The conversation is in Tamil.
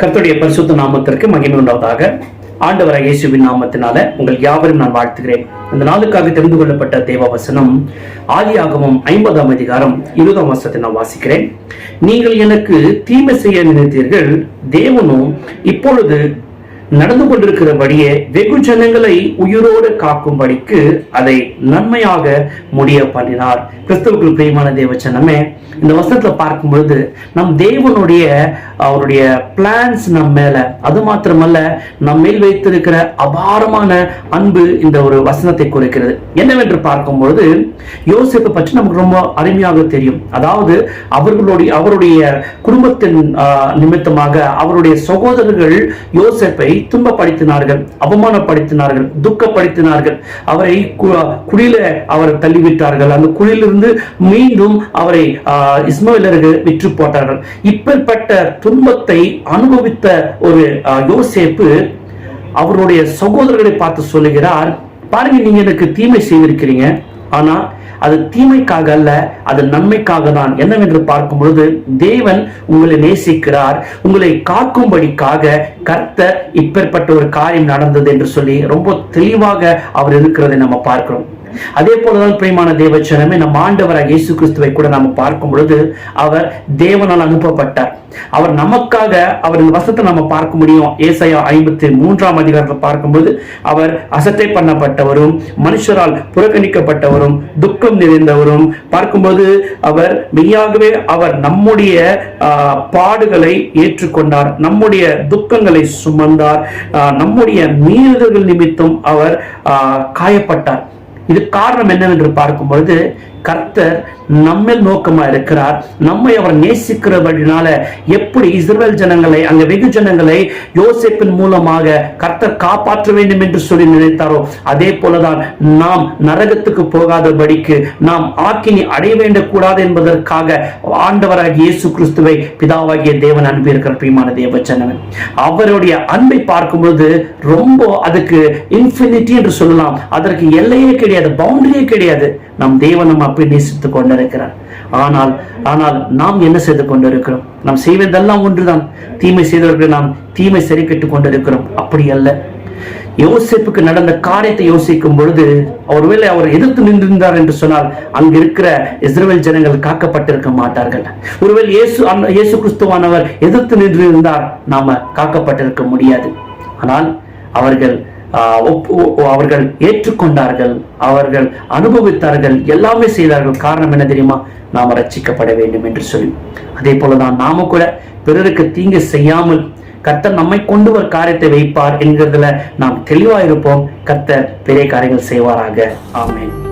கர்த்தருடைய பரிசுத்த நாமத்திற்கு மகிமை உண்டாவதாக. ஆண்டவராக இயேசுவின் நாமத்தினால உங்கள் யாவரும் நான் வாழ்த்துகிறேன். இந்த நாளுக்காக தெரிந்து கொள்ளப்பட்ட தேவ வசனம் ஆதியாகமம் ஐம்பதாம் அதிகாரம் இருபதாம் வசனத்தை நான் வாசிக்கிறேன். நீங்கள் எனக்கு தீமை செய்ய நினைத்தீர்கள் தேவனும் இப்பொழுது நடந்து கொண்டிருக்கிறபடியே வெகு ஜனங்களை உயிரோடு காக்கும்படிக்கு அதை நன்மையாக முடிய பண்ணினார். கிறிஸ்துவுக்குள் பிரியமான தேவச்சனமே இந்த வசனத்துல பார்க்கும் பொழுது நம் தேவனுடைய அவருடைய பிளான்ஸ் நம் மேல அது மாத்திரமல்ல நம் மேல் வைத்திருக்கிற அபாரமான அன்பு இந்த ஒரு வசனத்தை குறிக்கிறது. என்னவென்று பார்க்கும் பொழுது யோசிப்பை பற்றி நமக்கு ரொம்ப அருமையாக தெரியும். அதாவது அவர்களுடைய அவருடைய குடும்பத்தின் ஆஹ், நிமித்தமாக அவருடைய சகோதரர்கள் யோசிப்பை துன்பப்படுத்தினார்கள் அவமானப்படுத்தினார்கள் துக்கப்படுத்தினார்கள். அவரை குழியில அவரை தள்ளிவிட்டார்கள். அந்த குழியிலிருந்து மீண்டும் அவரை ஆஹ், விற்று போட்டார்கள். இப்பேற்பட்ட துன்பத்தை அனுபவித்த ஒரு யோசேப்பு அவருடைய சகோதரர்களை பார்த்து சொல்லுகிறார் பாருங்க நீங்க எனக்கு தீமை செய்திருக்கிறீங்க. ஆனா அது தீமைக்காக அல்ல அது நன்மைக்காக தான் என்னவென்று பார்க்கும் பொழுது தேவன் உங்களை நேசிக்கிறார். உங்களை காக்கும்படிக்காக கர்த்தர் இப்பேற்பட்ட ஒரு காரியம் நடந்தது என்று சொல்லி ரொம்ப தெளிவாக அவர் இருக்கிறதை நம்ம பார்க்கிறோம். அதே போலதான் பிரியமான தேவச்சனமே நம்ம ஆண்டவராக இயேசு கிறிஸ்துவை கூட நாம பார்க்கும் பொழுது அவர் தேவனால் அனுப்பப்பட்டார். அவர் நமக்காக அவரின் வசத்தை நம்ம பார்க்க முடியும். ஏசையா ஐம்பத்தி மூன்றாம் அதிகாரத்தில் பார்க்கும்போது அவர் அசத்தை பண்ணப்பட்டவரும் மனுஷரால் புறக்கணிக்கப்பட்டவரும் துக்கம் நிறைந்தவரும் பார்க்கும்போது அவர் மெய்யாகவே அவர் நம்முடைய ஆஹ், பாடுகளை ஏற்றுக்கொண்டார். நம்முடைய துக்கங்களை சுமந்தார். நம்முடைய மீறுதல்கள் நிமித்தம் அவர் ஆஹ், காயப்பட்டார். இது காரணம் என்னவென்று பார்க்கும் பொழுது கர்த்தர் நம்மில் நோக்கமா இருக்கிறார். நம்மை அவர் நேசிக்கிறபடினால எப்படி இஸ்ரேல் ஜனங்களை அங்க வெகு ஜனங்களை யோசிப்பின் மூலமாக கர்த்தர் காப்பாற்ற வேண்டும் என்று சொல்லி நினைத்தாரோ அதே போலதான் நாம் நரகத்துக்கு போகாதபடிக்கு நாம் ஆக்கினி அடைய வேண்டக்கூடாது என்பதற்காக ஆண்டவராக இயேசு கிறிஸ்துவை பிதாவாகிய தேவன் அனுப்பியிருக்கிற பிரியமான தேவ ஜனவன் அவருடைய அன்பை பார்க்கும்போது ரொம்ப அதுக்கு இன்ஃபினிட்டி என்று சொல்லலாம். அதற்கு எல்லையே கிடையாது பவுண்டரியே கிடையாது. நம் தேவன் நம்ம அப்படி நேசித்துக் கொண்டிருக்கிறார். ஆனால் ஆனால் நாம் என்ன செய்து கொண்டிருக்கிறோம்? நாம் செய்வதெல்லாம் ஒன்றுதான். தீமை செய்தவர்கள் நாம் தீமை சரி கட்டுக் கொண்டிருக்கிறோம். அப்படி அல்ல. யோசிப்புக்கு நடந்த காரியத்தை யோசிக்கும் பொழுது ஒருவேளை அவர் எதிர்த்து நின்றிருந்தார் என்று சொன்னால் அங்க இருக்கிற இஸ்ரேல் ஜனங்கள் காக்கப்பட்டிருக்க மாட்டார்கள். ஒருவேளை இயேசு இயேசு கிறிஸ்துவானவர் எதிர்த்து நின்றிருந்தார் நாம காக்கப்பட்டிருக்க முடியாது. ஆனால் அவர்கள் அவர்கள் ஏற்றுக்கொண்டார்கள் அவர்கள் அனுபவித்தார்கள் எல்லாமே செய்தார்கள். காரணம் என்ன தெரியுமா? நாம் ரட்சிக்கப்பட வேண்டும் என்று சொல்லி. அதே போலதான் நாம கூட பிறருக்கு தீங்கு செய்யாமல் கர்த்தர் நம்மை கொண்டு ஒரு காரியத்தை வைப்பார் என்கிறதுல நாம் தெளிவா இருப்போம் கர்த்தர் பெரிய காரியங்கள் செய்வாராக. ஆமேன்.